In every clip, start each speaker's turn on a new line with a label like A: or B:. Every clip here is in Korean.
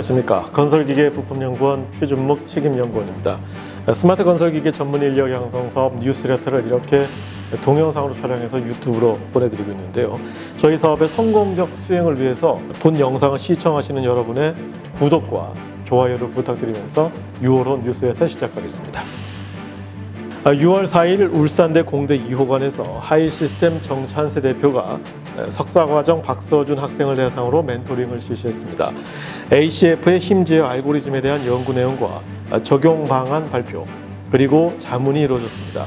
A: 안녕하십니까. 건설기계 부품연구원 최준목 책임연구원입니다. 스마트 건설기계 전문 인력 양성 사업 뉴스레터를 이렇게 동영상으로 촬영해서 유튜브로 보내드리고 있는데요. 저희 사업의 성공적 수행을 위해서 본 영상을 시청하시는 여러분의 구독과 좋아요를 부탁드리면서 6월호 뉴스레터 시작하겠습니다 6월 4일 울산대 공대 2호관에서 하이 시스템 정찬세 대표가 석사과정 박서준 학생을 대상으로 멘토링을 실시했습니다. ACF의 힘제어 알고리즘에 대한 연구 내용과 적용 방안 발표 그리고 자문이 이루어졌습니다.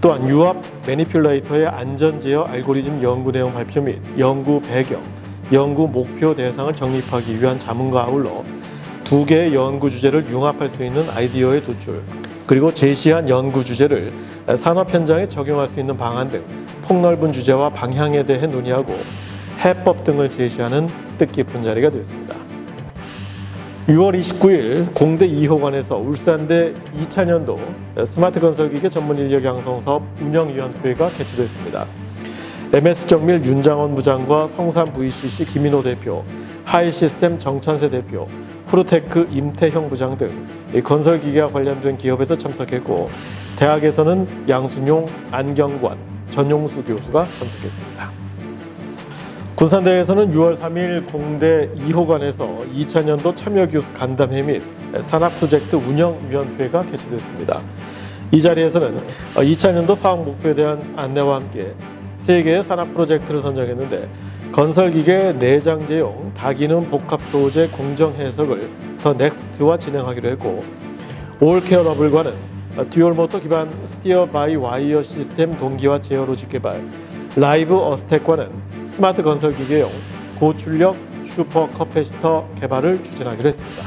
A: 또한 유압 매니퓰레이터의 안전 제어 알고리즘 연구 내용 발표 및 연구 배경, 연구 목표 대상을 정립하기 위한 자문과 아울러 두 개의 연구 주제를 융합할 수 있는 아이디어의 도출, 그리고 제시한 연구 주제를 산업 현장에 적용할 수 있는 방안 등 폭넓은 주제와 방향에 대해 논의하고 해법 등을 제시하는 뜻깊은 자리가 됐습니다. 6월 29일 공대 2호관에서 울산대 2차년도 스마트 건설기계 전문 인력 양성 사업 운영위원회가 개최됐습니다. MS 정밀 윤장원 부장과 성산 VCC 김인호 대표, 하이 시스템 정찬세 대표, 프로테크 임태형 부장 등 건설 기계와 관련된 기업에서 참석했고 대학에서는 양순용, 안경관, 전용수 교수가 참석했습니다. 군산대에서는 6월 3일 공대 2호관에서 2000년도 참여교수 간담회 및 산학 프로젝트 운영위원회가 개최됐습니다. 이 자리에서는 2000년도 사업 목표에 대한 안내와 함께 세 개의 산학 프로젝트를 선정했는데 건설기계 내장재용 다기능 복합 소재 공정 해석을 더 넥스트와 진행하기로 했고 올케어 러블과는 듀얼 모터 기반 스티어 바이 와이어 시스템 동기화 제어 로직 개발 라이브 어스텍과는 스마트 건설기계용 고출력 슈퍼 커패시터 개발을 추진하기로 했습니다.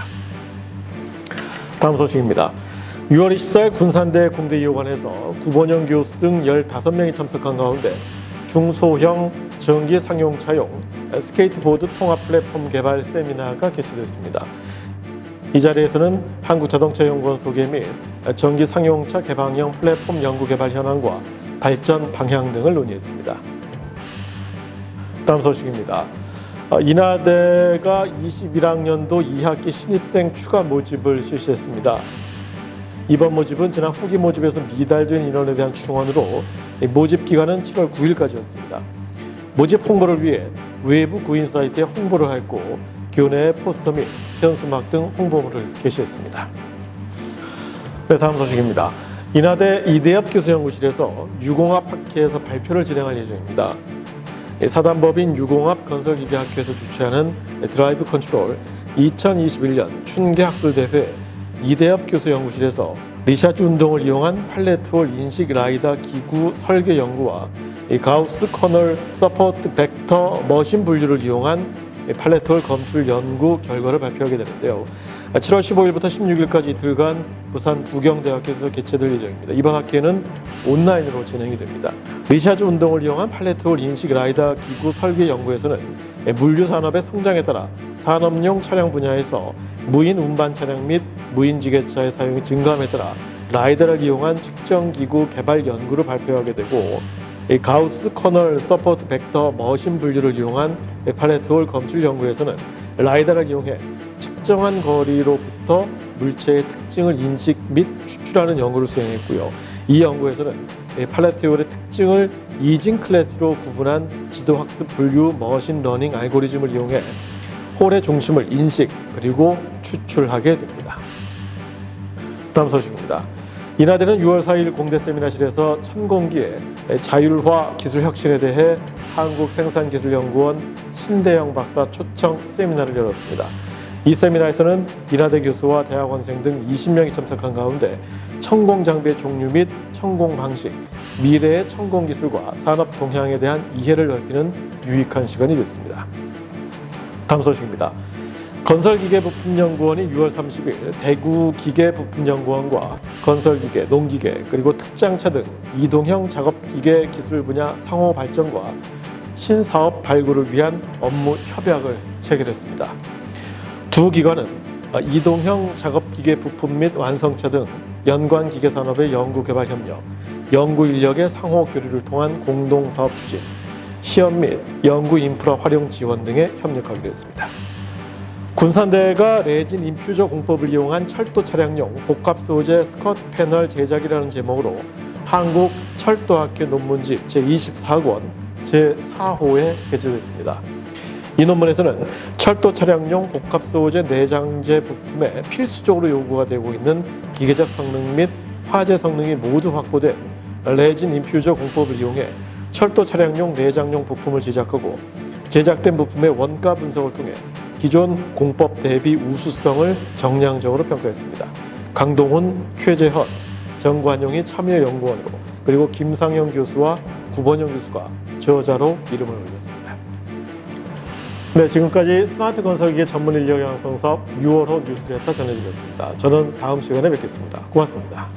A: 다음 소식입니다. 6월 24일 군산대 공대 2호관에서 구본영 교수 등 15명이 참석한 가운데 중소형 전기 상용차용 스케이트보드 통합 플랫폼 개발 세미나가 개최됐습니다. 이 자리에서는 한국자동차연구원 소개 및 전기 상용차 개방형 플랫폼 연구 개발 현황과 발전 방향 등을 논의했습니다. 다음 소식입니다. 어, 인하대가 21학년도 2학기 신입생 추가 모집을 실시했습니다. 이번 모집은 지난 후기 모집에서 미달된 인원에 대한 충원으로 모집 기간은 7월 9일까지였습니다. 모집 홍보를 위해 외부 구인 사이트에 홍보를 했고 교내 포스터 및 현수막 등 홍보물을 게시했습니다. 네, 다음 소식입니다. 인하대 이대엽 교수연구실에서 유공합 학회에서 발표를 진행할 예정입니다. 사단법인 유공합 건설기계학회에서 주최하는 드라이브 컨트롤 2021년 춘계 학술대회 이대엽 교수 연구실에서 리샤주 운동을 이용한 팔레트홀 인식 라이다 기구 설계 연구와 가우스 커널 서포트 벡터 머신 분류를 이용한 팔레트홀 검출 연구 결과를 발표하게 되는데요. 7월 15일부터 16일까지 이틀간 부산 부경대학교에서 개최될 예정입니다. 이번 학회는 온라인으로 진행이 됩니다. 리샤주 운동을 이용한 팔레트홀 인식 라이다 기구 설계 연구에서는 물류 산업의 성장에 따라 산업용 차량 분야에서 무인 운반 차량 및 무인 지게차의 사용이 증가함에 따라 라이다를 이용한 측정 기구 개발 연구를 발표하게 되고 이 가우스 커널 서포트 벡터 머신 분류를 이용한 팔레트홀 검출 연구에서는 라이다를 이용해 측정한 거리로부터 물체의 특징을 인식 및 추출하는 연구를 수행했고요. 이 연구에서는 팔레트홀의 특징을 이징 클래스로 구분한 지도학습 분류 머신 러닝 알고리즘을 이용해 홀의 중심을 인식 그리고 추출하게 됩니다. 다음 소식입니다. 인하대는 6월 4일 공대 세미나실에서 천공기의 자율화 기술 혁신에 대해 한국생산기술연구원 신대영 박사 초청 세미나를 열었습니다. 이 세미나에서는 인하대 교수와 대학원생 등 20명이 참석한 가운데 천공 장비의 종류 및 천공 방식, 미래의 천공 기술과 산업 동향에 대한 이해를 넓히는 유익한 시간이 됐습니다. 다음 소식입니다. 건설기계부품연구원이 6월 30일 대구기계부품연구원과 건설기계, 농기계, 그리고 특장차 등 이동형 작업기계 기술 분야 상호 발전과 신사업 발굴을 위한 업무 협약을 체결했습니다. 두 기관은 이동형 작업기계 부품 및 완성차 등 연관 기계 산업의 연구 개발 협력, 연구 인력의 상호 교류를 통한 공동 사업 추진, 시험 및 연구 인프라 활용 지원 등에 협력하기로 했습니다. 군산대가 레진 인퓨저 공법을 이용한 철도 차량용 복합 소재 스커트 패널 제작이라는 제목으로 한국 철도학회 논문집 제24권 제4호에 게재됐습니다. 이 논문에서는 철도 차량용 복합 소재 내장재 부품에 필수적으로 요구가 되고 있는 기계적 성능 및 화재 성능이 모두 확보된 레진 인퓨저 공법을 이용해 철도 차량용 내장용 부품을 제작하고 제작된 부품의 원가 분석을 통해 기존 공법 대비 우수성을 정량적으로 평가했습니다. 강동훈, 최재헌, 정관용이 참여 연구원으로 그리고 김상영 교수와 구본영 교수가 저자로 이름을 올렸습니다. 네, 지금까지 스마트 건설기계 전문 인력 양성 사업 6월호 뉴스레터 전해드렸습니다. 저는 다음 시간에 뵙겠습니다. 고맙습니다.